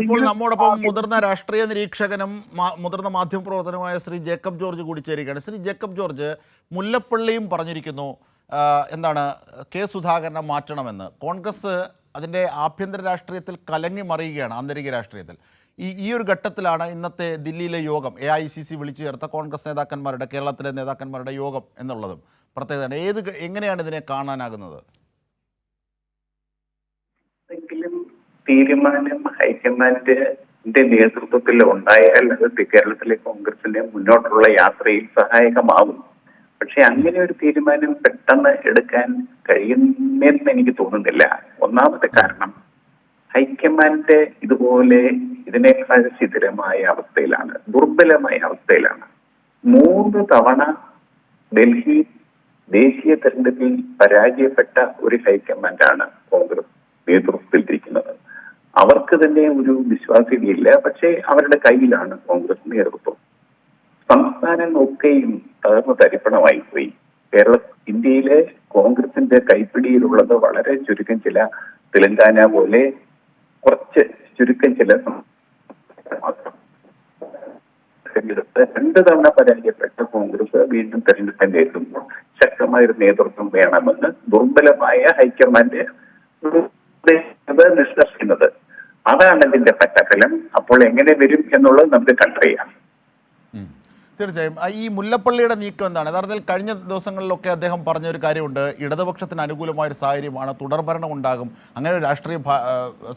ഇപ്പോൾ നമ്മോടൊപ്പം മുതിർന്ന രാഷ്ട്രീയ നിരീക്ഷകനും മുതിർന്ന മാധ്യമപ്രവർത്തനമായ ശ്രീ ജേക്കബ് ജോർജ് കൂടി ചേരുകയാണ് ശ്രീ ജേക്കബ് ജോർജ് മുല്ലപ്പള്ളിയും പറഞ്ഞിരിക്കുന്നു. എന്താണ് കെ സുധാകരനെ മാറ്റണമെന്ന്. കോൺഗ്രസ് അതിന്റെ ആഭ്യന്തര രാഷ്ട്രീയത്തിൽ കലങ്ങി മറിയുകയാണ് ആന്തരിക രാഷ്ട്രീയത്തിൽ. ഈ ഈ ഒരു ഘട്ടത്തിലാണ് ഇന്നത്തെ ദില്ലിയിലെ യോഗം എ ഐ സി സി വിളിച്ചു ചേർത്ത കോൺഗ്രസ് നേതാക്കന്മാരുടെ കേരളത്തിലെ നേതാക്കന്മാരുടെ യോഗം എന്നുള്ളതും പ്രത്യേകതയാണ്. ഏത് എങ്ങനെയാണ് ഇതിനെ കാണാനാകുന്നത് എന്തെങ്കിലും തീരുമാനം ഹൈക്കമാൻഡിന്റെ നേതൃത്വത്തിൽ ഉണ്ടായാൽ അത് കേരളത്തിലെ കോൺഗ്രസിന്റെ മുന്നോട്ടുള്ള യാത്രയിൽ സഹായകമാവും പക്ഷെ അങ്ങനെ ഒരു തീരുമാനം പെട്ടെന്ന് എടുക്കാൻ കഴിയുന്നെന്ന് എനിക്ക് തോന്നുന്നില്ല. ഒന്നാമത്തെ കാരണം ഹൈക്കമാൻഡ് ഇതുപോലെ ഇതിനേക്കാൾ ശിഥിരമായ അവസ്ഥയിലാണ് ദുർബലമായ അവസ്ഥയിലാണ്. മൂന്ന് തവണ ഡൽഹി ദേശീയ തെരഞ്ഞെടുപ്പിൽ പരാജയപ്പെട്ട ഒരു ഹൈക്കമാൻഡാണ് കോൺഗ്രസ് നേതൃത്വത്തിലിരിക്കുന്നത്. അവർക്ക് തന്നെ ഒരു വിശ്വാസ്യതയില്ല പക്ഷേ അവരുടെ കയ്യിലാണ് കോൺഗ്രസ് നേതൃത്വം. സംസ്ഥാനങ്ങളൊക്കെയും തകർന്ന് തരിപ്പണമായി പോയി. കേരള ഇന്ത്യയിലെ കോൺഗ്രസിന്റെ കൈപ്പിടിയിലുള്ളത് വളരെ ചുരുക്കം ചില തെലങ്കാന പോലെ കുറച്ച് ചുരുക്കം ചില രണ്ട് തവണ പരാജയപ്പെട്ട കോൺഗ്രസ് വീണ്ടും തെരഞ്ഞെടുപ്പ് നേരിടുമ്പോൾ ശക്തമായ ഒരു നേതൃത്വം വേണമെന്ന് ദുർബലമായ ഹൈക്കമാൻഡ് ഇത് അതാണ് ഇതിന്റെ പറ്റഫലം അപ്പോൾ എങ്ങനെ വരും എന്നുള്ളത് നമുക്ക് കണ്ടറിയാം. തീർച്ചയായും. ഈ മുല്ലപ്പള്ളിയുടെ നീക്കം എന്താണ്? യഥാർത്ഥത്തിൽ കഴിഞ്ഞ ദിവസങ്ങളിലൊക്കെ അദ്ദേഹം പറഞ്ഞ ഒരു കാര്യമുണ്ട്. ഇടതുപക്ഷത്തിന് അനുകൂലമായ ഒരു സാഹചര്യമാണ്. തുടർഭരണം ഉണ്ടാകും. അങ്ങനെ ഒരു രാഷ്ട്രീയ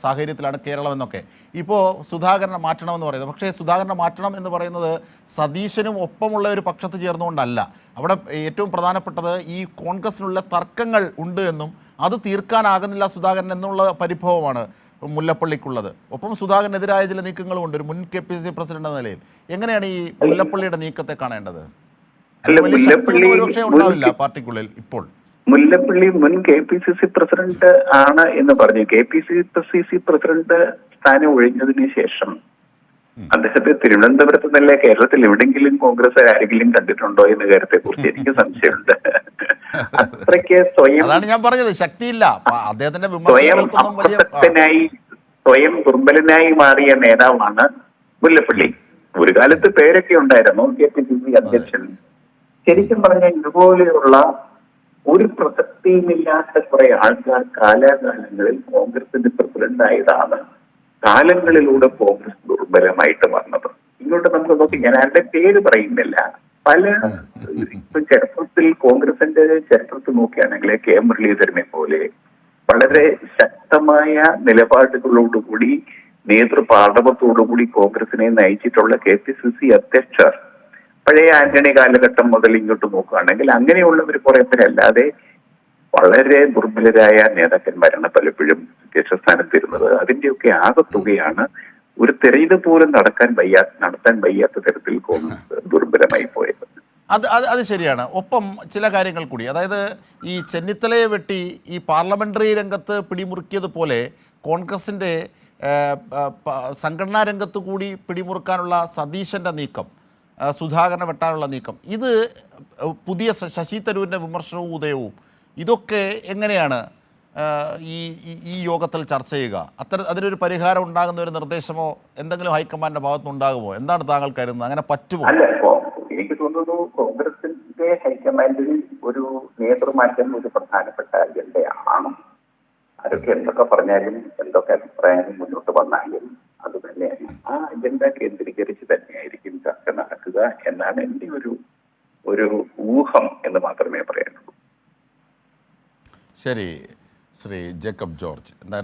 സാഹചര്യത്തിലാണ് കേരളം എന്നൊക്കെ. ഇപ്പോൾ സുധാകരനെ മാറ്റണമെന്ന് പറയുന്നത്. പക്ഷേ സുധാകരനെ മാറ്റണം എന്ന് പറയുന്നത് സതീശനും ഒപ്പമുള്ള ഒരു പക്ഷത്ത് ചേർന്നുകൊണ്ടല്ല. അവിടെ ഏറ്റവും പ്രധാനപ്പെട്ടത് ഈ കോൺഗ്രസിനുള്ള തർക്കങ്ങൾ ഉണ്ട് എന്നും അത് തീർക്കാനാകുന്നില്ല സുധാകരൻ എന്നുള്ള പരിഭവമാണ്. മുല്ലപ്പള്ളിക്കുള്ളത്. ഒപ്പം സുധാകരനെതിരായ ചില നീക്കങ്ങളും ഉണ്ട് ഒരു മുൻ കെ പി സി പ്രസിഡന്റ് എന്ന നിലയിൽ. എങ്ങനെയാണ് ഈ മുല്ലപ്പള്ളിയുടെ നീക്കത്തെ കാണേണ്ടത്? ഒരുപക്ഷെ ഉണ്ടാവില്ല പാർട്ടിക്കുള്ളിൽ ഇപ്പോൾ. മുല്ലപ്പള്ളി മുൻ K P C C president ആണ് എന്ന് പറഞ്ഞു. K P C C C president സ്ഥാനം ഒഴിഞ്ഞതിന് ശേഷം അദ്ദേഹത്തെ തിരുവനന്തപുരത്ത് നിന്നല്ല കേരളത്തിൽ എവിടെങ്കിലും കോൺഗ്രസ് ആരെങ്കിലും കണ്ടിട്ടുണ്ടോ എന്ന കാര്യത്തെ കുറിച്ച് എനിക്ക് സംശയമുണ്ട്. അത്രയ്ക്ക് സ്വയം അതാണ് ഞാൻ പറഞ്ഞത്. ശക്തിയില്ല. അദ്ദേഹത്തിന്റെ സ്വയം അപ്രസക്തനായി സ്വയം ദുർബലനായി മാറിയ നേതാവാണ് മുല്ലപ്പള്ളി. ഒരു കാലത്ത് പേരൊക്കെ ഉണ്ടായിരുന്നു കെ പി സി സി അധ്യക്ഷൻ. ശരിക്കും പറഞ്ഞാൽ ഇതുപോലെയുള്ള ഒരു പ്രസക്തിയുമില്ലാത്ത കുറെ ആൾക്കാർ കാലാകാലങ്ങളിൽ കോൺഗ്രസിന്റെ പ്രസിഡന്റ് ആയതാണ് കാലങ്ങളിലൂടെ കോൺഗ്രസ് ദുർബലമായിട്ട് വന്നത്. ഇങ്ങോട്ട് നമുക്ക് നോക്കി ഞാൻ ആരുടെ പേര് പറയുന്നില്ല. പല ഇപ്പൊ ചരിത്രത്തിൽ കോൺഗ്രസിന്റെ ചരിത്രത്തിൽ നോക്കുകയാണെങ്കിൽ കെ എം മുരളീധരനെ പോലെ വളരെ ശക്തമായ നിലപാടുകളോടുകൂടി നേതൃപാടവത്തോടുകൂടി കോൺഗ്രസിനെ നയിച്ചിട്ടുള്ള കെ പി സി സി അധ്യക്ഷർ പഴയ ആന്റണി കാലഘട്ടം മുതൽ ഇങ്ങോട്ട് നോക്കുകയാണെങ്കിൽ അങ്ങനെയുള്ളവർ കുറെ പേരല്ലാതെ വളരെ ദുർബലരായ നേതാക്കന്മാരാണ് പലപ്പോഴും അധ്യക്ഷ സ്ഥാനത്തിരുന്നത് അതിന്റെയൊക്കെ ആകത്തുകയാണ് ഒരു തെരയിത് പോലും നടക്കാൻ വയ്യാ നടത്താൻ വയ്യാത്ത തരത്തിൽ കോൺഗ്രസ് ദുർബലമായി പോയത്. അത് അത് അത് ശരിയാണ്. ഒപ്പം ചില കാര്യങ്ങൾ കൂടി. അതായത് ഈ ചെന്നിത്തലയെ വെട്ടി ഈ പാർലമെന്ററി രംഗത്ത് പിടിമുറുക്കിയതുപോലെ കോൺഗ്രസിന്റെ സംഘടനാ രംഗത്ത് കൂടി പിടിമുറുക്കാനുള്ള സതീശന്റെ നീക്കം സുധാകരനെ വെട്ടാനുള്ള നീക്കം ഇത് പുതിയ ശശി തരൂരിന്റെ വിമർശനവും ഉദയവും ഇതൊക്കെ എങ്ങനെയാണ് ഈ ഈ- യോഗത്തിൽ ചർച്ച ചെയ്യുക. അത്തരം അതിനൊരു പരിഹാരം ഉണ്ടാകുന്ന ഒരു നിർദ്ദേശമോ എന്തെങ്കിലും ഹൈക്കമാൻഡിന്റെ ഭാഗത്തുനിന്ന് ഉണ്ടാകുമോ? എന്താണ് താങ്കൾ കരുതുന്നത്? അങ്ങനെ പറ്റുമോ? എനിക്ക് തോന്നുന്നു കോൺഗ്രസിന്റെ ഹൈക്കമാൻഡിൽ ഒരു നേതൃമാറ്റം ഒരു പ്രധാനപ്പെട്ട അജണ്ടയാണ്. ആരൊക്കെ എന്തൊക്കെ പറഞ്ഞാലും എന്തൊക്കെ അഭിപ്രായങ്ങൾ മുന്നോട്ട് വന്നാലും അത് തന്നെയാണ്. ആ അജണ്ട കേന്ദ്രീകരിച്ച് തന്നെയായിരിക്കും ചർച്ച നടക്കുക എന്നാണ് എന്റെ ഒരു ഒരു ഊഹം എന്ന് മാത്രമേ പറയാനുള്ളൂ. ശരി. ശ്രീ ജേക്കബ് ജോർജ്.